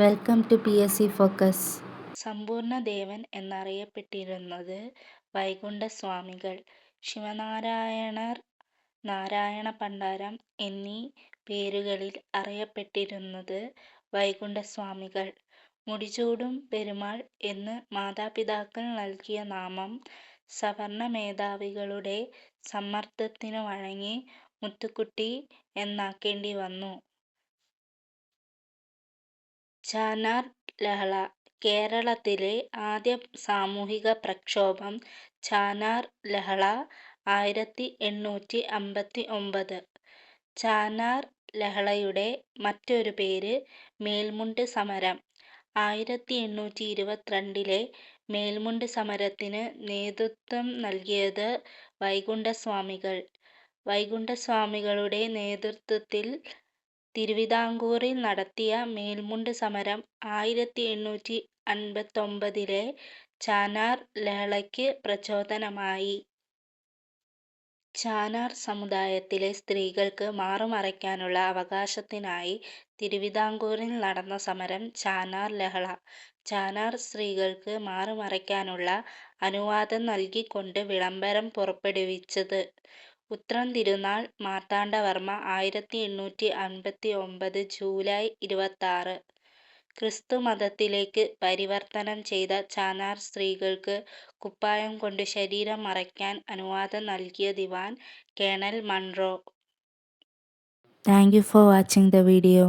Welcome to P S C focus സമ്പൂർണ ദേവൻ എന്നറിയപ്പെട്ടിരുന്നത് വൈകുണ്ഠസ്വാമികൾ. ശിവനാരായണർ, നാരായണ പണ്ടാരം എന്നീ പേരുകളിൽ അറിയപ്പെട്ടിരുന്നത് വൈകുണ്ഠസ്വാമികൾ. മുടിചൂടും പെരുമാൾ എന്ന് മാതാപിതാക്കൾ നൽകിയ നാമം സവർണ മേധാവികളുടെ സമ്മർദ്ദത്തിനു വഴങ്ങി മുത്തുക്കുട്ടി എന്നാക്കേണ്ടിവന്നു. ചാന്നാർ ലഹള കേരളത്തിലെ ആദ്യ സാമൂഹിക പ്രക്ഷോഭം ചാനാർ ലഹള. ആയിരത്തി എണ്ണൂറ്റി അമ്പത്തി ഒമ്പത് ചാനാർ ലഹളയുടെ മറ്റൊരു പേര് മേൽമുണ്ട് സമരം. ആയിരത്തി എണ്ണൂറ്റി ഇരുപത്തിരണ്ടിലെ മേൽമുണ്ട് സമരത്തിന് നേതൃത്വം നൽകിയത് വൈകുണ്ഠസ്വാമികൾ. വൈകുണ്ഠസ്വാമികളുടെ നേതൃത്വത്തിൽ തിരുവിതാംകൂറിൽ നടത്തിയ മേൽമുണ്ട് സമരം ആയിരത്തി എണ്ണൂറ്റി അൻപത്തൊമ്പതിലെ ചാനാർ ലഹളയ്ക്ക് പ്രചോദനമായി. ചാനാർ സമുദായത്തിലെ സ്ത്രീകൾക്ക് മാറുമറയ്ക്കാനുള്ള അവകാശത്തിനായി തിരുവിതാംകൂറിൽ നടന്ന സമരം ചാനാർ ലഹള. ചാനാർ സ്ത്രീകൾക്ക് മാറുമറയ്ക്കാനുള്ള അനുവാദം നൽകിക്കൊണ്ട് വിളംബരം പുറപ്പെടുവിച്ചത് ഉത്രം തിരുനാൾ മാർത്താണ്ഡവർമ്മ. ആയിരത്തി എണ്ണൂറ്റി അമ്പത്തിഒമ്പത് ജൂലൈ ഇരുപത്താറ്. ക്രിസ്തുമതത്തിലേക്ക് പരിവർത്തനം ചെയ്ത ചാനാർ സ്ത്രീകൾക്ക് കുപ്പായം കൊണ്ട് ശരീരം മറയ്ക്കാൻ അനുവാദം നൽകിയ ദിവാൻ colonel Munro. Thank you for watching the video.